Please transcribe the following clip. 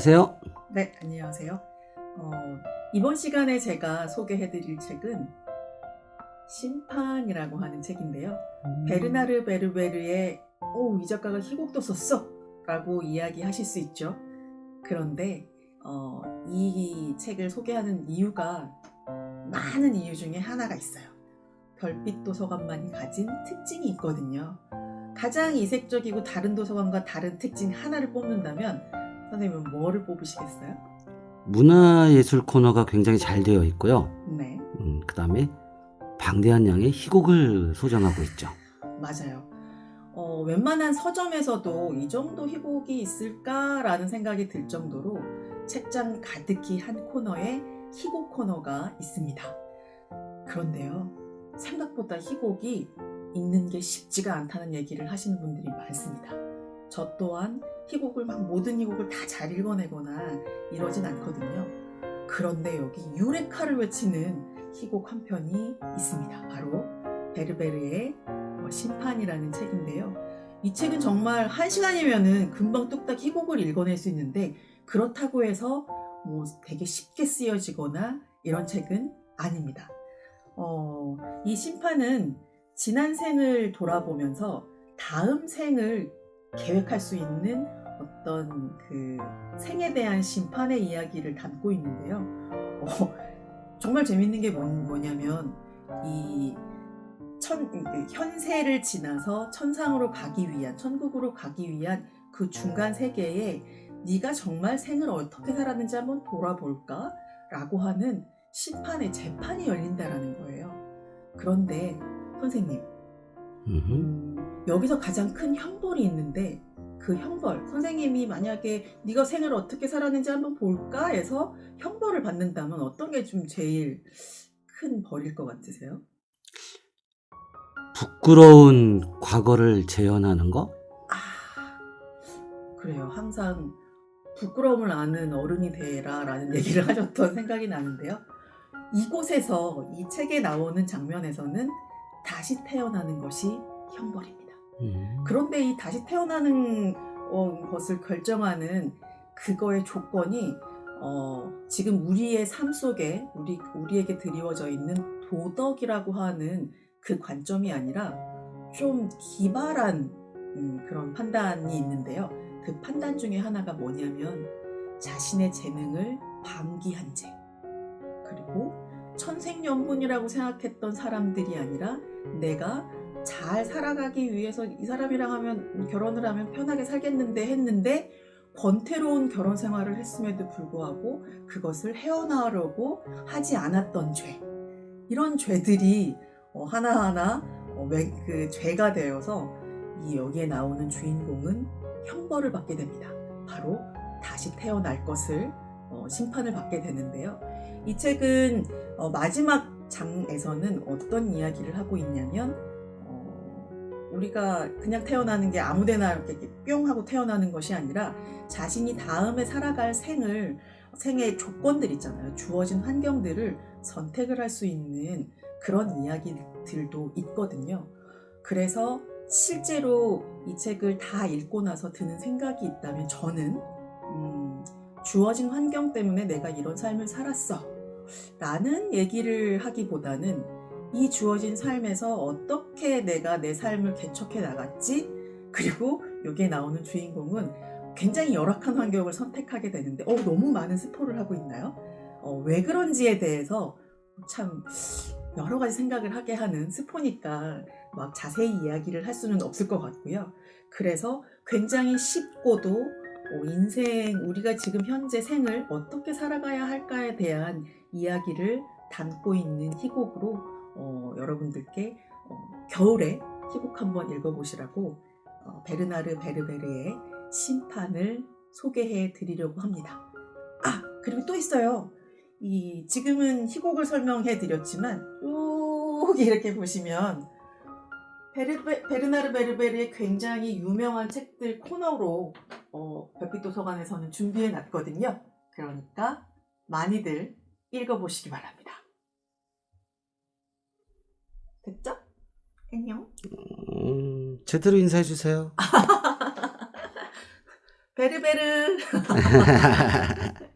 안녕하세요. 네, 안녕하세요. 어, 이번 시간에 제가 소개해드릴 책은 심판이라고 하는 책인데요. 베르나르 베르베르의 오, 이 작가가 희곡도 썼어! 라고 이야기하실 수 있죠. 그런데 어, 이 책을 소개하는 이유가 많은 이유 중에 하나가 있어요. 별빛 도서관만이 가진 특징이 있거든요. 가장 이색적이고 다른 도서관과 다른 특징 하나를 뽑는다면 선생님은 뭐를 뽑으시겠어요? 문화예술 코너가 굉장히 잘 되어 있고요. 네, 음, 그 다음에 방대한 양의 희곡을 소장하고 있죠. 맞아요. 어, 웬만한 서점에서도 이 정도 희곡이 있을까라는 생각이 들 정도로 책장 가득히 한 코너에 희곡 코너가 있습니다. 그런데요, 생각보다 희곡이 읽는 게 쉽지가 않다는 얘기를 하시는 분들이 많습니다. 저 또한 희곡을 막 모든 희곡을 다 잘 읽어내거나 이러진 않거든요. 그런데 여기 유레카를 외치는 희곡 한 편이 있습니다. 바로 베르베르의 어, 심판이라는 책인데요. 이 책은 정말 한 시간이면은 금방 뚝딱 희곡을 읽어낼 수 있는데 그렇다고 해서 뭐 되게 쉽게 쓰여지거나 이런 책은 아닙니다. 어, 이 심판은 지난 생을 돌아보면서 다음 생을 계획할 수 있는 어떤 그 생에 대한 심판의 이야기를 담고 있는데요. 어, 정말 재밌는 게 뭐, 뭐냐면 이 천, 그 현세를 지나서 천상으로 가기 위한 천국으로 가기 위한 그 중간 세계에 네가 정말 생을 어떻게 살았는지 한번 돌아볼까? 라고 하는 심판의 재판이 열린다라는 거예요. 그런데 선생님. 음, 여기서 가장 큰 형벌이 있는데 그 형벌 선생님이 만약에 네가 생을 어떻게 살았는지 한번 볼까 해서 형벌을 받는다면 어떤 게 좀 제일 큰 벌일 것 같으세요? 부끄러운 과거를 재현하는 거? 아 그래요 항상 부끄러움을 아는 어른이 되라 라는 얘기를 하셨던 생각이 나는데요 이곳에서 이 책에 나오는 장면에서는 다시 태어나는 것이 형벌입니다. 음. 그런데 이 다시 태어나는 어, 것을 결정하는 그거의 조건이 어, 지금 우리의 삶 속에 우리 우리에게 드리워져 있는 도덕이라고 하는 그 관점이 아니라 좀 기발한 음, 그런 판단이 있는데요. 그 판단 중에 하나가 뭐냐면 자신의 재능을 방기한 죄 그리고 천생연분이라고 생각했던 사람들이 아니라 내가 잘 살아가기 위해서 이 사람이랑 하면 결혼을 하면 편하게 살겠는데 했는데 권태로운 결혼 생활을 했음에도 불구하고 그것을 헤어나가려고 하지 않았던 죄 이런 죄들이 어, 하나하나 어, 왜- 그 죄가 되어서 이 여기에 나오는 주인공은 형벌을 받게 됩니다. 바로 다시 태어날 것을 어, 심판을 받게 되는데요. 이 책은 어, 마지막 장에서는 어떤 이야기를 하고 있냐면 어, 우리가 그냥 태어나는 게 아무데나 이렇게 뿅 하고 태어나는 것이 아니라 자신이 다음에 살아갈 생을 생의 조건들 있잖아요. 주어진 환경들을 선택을 할 수 있는 그런 이야기들도 있거든요. 그래서 실제로 이 책을 다 읽고 나서 드는 생각이 있다면 저는 음, 주어진 환경 때문에 내가 이런 삶을 살았어. 라는 얘기를 하기보다는 이 주어진 삶에서 어떻게 내가 내 삶을 개척해 나갔지? 그리고 여기에 나오는 주인공은 굉장히 열악한 환경을 선택하게 되는데, 어, 너무 많은 스포를 하고 있나요? 어, 왜 그런지에 대해서 참 여러 가지 생각을 하게 하는 스포니까 막 자세히 이야기를 할 수는 없을 것 같고요. 그래서 굉장히 쉽고도 어, 인생, 우리가 지금 현재 생을 어떻게 살아가야 할까에 대한 이야기를 담고 있는 희곡으로 어, 여러분들께 어, 겨울에 희곡 한번 읽어보시라고 어, 베르나르 베르베르의 심판을 소개해 드리려고 합니다. 아 그리고 또 있어요. 이 지금은 희곡을 설명해 드렸지만 쭉 이렇게 보시면 베르베, 베르나르 베르베르의 굉장히 유명한 책들 코너로 어, 별빛 도서관에서는 준비해 놨거든요. 그러니까 많이들 읽어보시기 바랍니다. 됐죠? 안녕. 음, 제대로 인사해 주세요. 베르베르.